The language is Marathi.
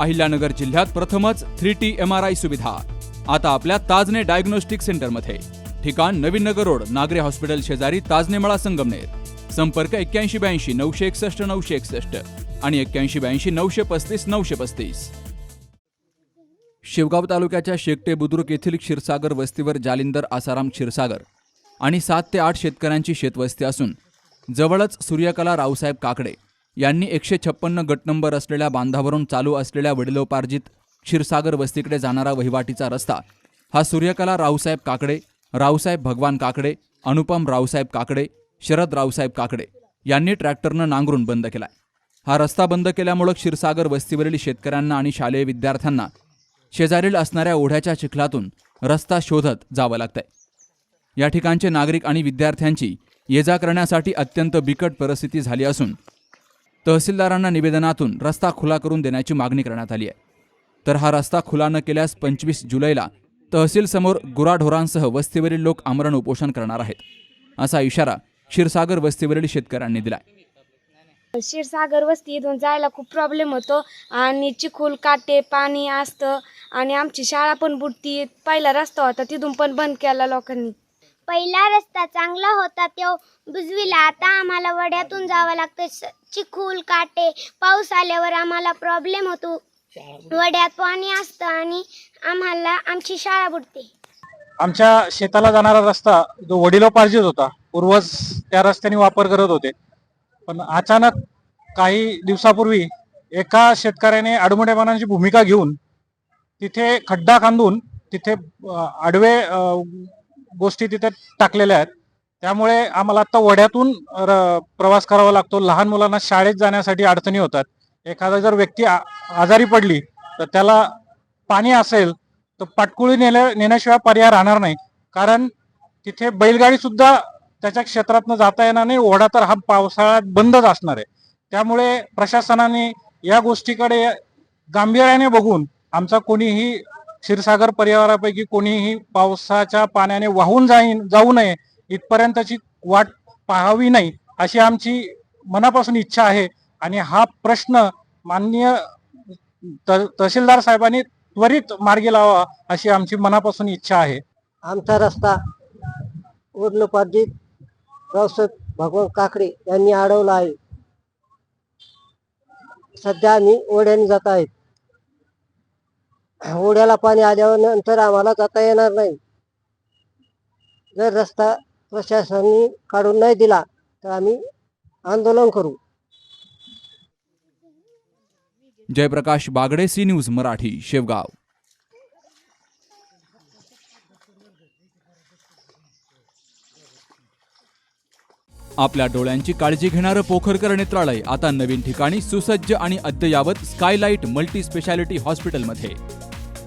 अहिल्यानगर जिल्ह्यात प्रथमच three T M R I सुविधा. आता आपल्या ताजने डायग्नोस्टिक सेंटरमध्ये. ठिकाण नवीन नगर रोड नागरे हॉस्पिटल शेजारी ताजने मळा संगमनेर. संपर्क एक्क्याऐंशी ब्याऐंशी नऊशे एकसष्ट नऊशे एकसष्ट आणि एक्क्याऐंशी ब्याऐंशी नऊशे पस्तीस नऊशे पस्तीस. शिवगाव तालुक्याच्या शेकटे बुद्रुक येथील क्षीरसागर वस्तीवर जालिंदर आसाराम क्षीरसागर आणि सात ते आठ शेतकऱ्यांची शेतवस्ती असून जवळच सूर्यकला रावसाहेब काकडे यांनी एकशे छप्पन्न गट नंबर असलेल्या बांधावरून चालू असलेल्या वडिलोपार्जित क्षीरसागर वस्तीकडे जाणारा वहिवाटीचा रस्ता. हा सूर्यकला रावसाहेब काकडे रावसाहेब भगवान काकडे अनुपम रावसाहेब काकडे शरद रावसाहेब काकडे यांनी ट्रॅक्टरनं नांगरून बंद केलाय हा रस्ता बंद केल्यामुळं क्षीरसागर वस्तीवरील शेतकऱ्यांना आणि शालेय विद्यार्थ्यांना शेजारील असणाऱ्या ओढ्याच्या चिखलातून रस्ता शोधत जावं लागतंय. या ठिकाणचे नागरिक आणि विद्यार्थ्यांची ये जा करण्यासाठी अत्यंत बिकट परिस्थिती झाली असून तहसीलदारांना निवेदनातून रस्ता खुला करून देण्याची मागणी करण्यात आली आहे. तर हा रस्ता खुला न केल्यास पंचवीस जुलैला तहसीलसमोर गुराढोरांसह वस्तीवरील लोक आमरण उपोषण करणार आहेत असा इशारा क्षीरसागर वस्तीवरील शेतकऱ्यांनी दिलाय. क्षीरसागर वस्ती इथून जायला खूप प्रॉब्लेम होतो आणि चिखूल काटे पाणी असतं आणि आमची शाळा पण बुडती. पहिला रस्ता होता तिथून पण बंद केला लोकांनी. पहिला रस्ता चांगला होता तो बुजविला. आता आम्हाला वड्यातून जावं लागतं. चिखल काटे पाऊस आल्यावर आम्हाला प्रॉब्लेम होतो. वड्यात पाणी असतं आणि आम्हाला आमची शाळा बुडते. आमच्या शेताला जाणारा रस्ता जो वडिलोपार्जित होता. पूर्वज त्या रस्त्याने वापर करत होते. पण अचानक काही दिवसापूर्वी एका शेतकऱ्याने आडमुठेपणाची भूमिका घेऊन तिथे खड्डा खांदून तिथे आडवे गोष्टी तिथे टाकलेल्या आहेत. त्यामुळे आम्हाला आता वड्यातून र- प्रवास करावा लागतो. लहान मुलांना शाळेत जाण्यासाठी अडचणी होतात. एखादा जर व्यक्ती आ- आजारी पडली तर त्याला पाणी असेल तर पाटकुळी नेल्या नेण्याशिवाय पर्याय राहणार नाही. कारण तिथे बैलगाडी सुद्धा त्याच्या क्षेत्रातनं जाता येणार नाही. ओढा तर हा पावसाळ्यात बंदच असणार आहे. त्यामुळे प्रशासनाने या गोष्टीकडे गांभीर्याने बघून आमचा कोणीही क्षीरसागर परिवारापैकी कोणीही पावसाच्या पाण्याने वाहून जाईन जाऊ नये इथपर्यंतची वाट पाहावी नाही अशी आमची मनापासून इच्छा आहे. आणि हा प्रश्न माननीय त- तहसीलदार साहेबांनी त्वरित मार्गी लावा अशी आमची मनापासून इच्छा आहे. आमचा रस्ता उर्लोपार्जित रावसाहेब भगवान काकडे यांनी अडवला आहे. सध्या आम्ही ओढ्याने जात आहेत. ओढ्याला पाणी आल्यावर नंतर आम्हाला जाता येणार नाही. जर रस्ता प्रशासनाने काढून नाही दिला तर आम्ही आंदोलन करू. Jayprakash Bagde C news Marathi Shevgaon. आपल्या डोळ्यांची काळजी घेणारं पोखरकर नेत्रालय आता नवीन ठिकाणी सुसज्ज आणि अद्ययावत स्कायलाइट मल्टी स्पेशालिटी हॉस्पिटलमध्ये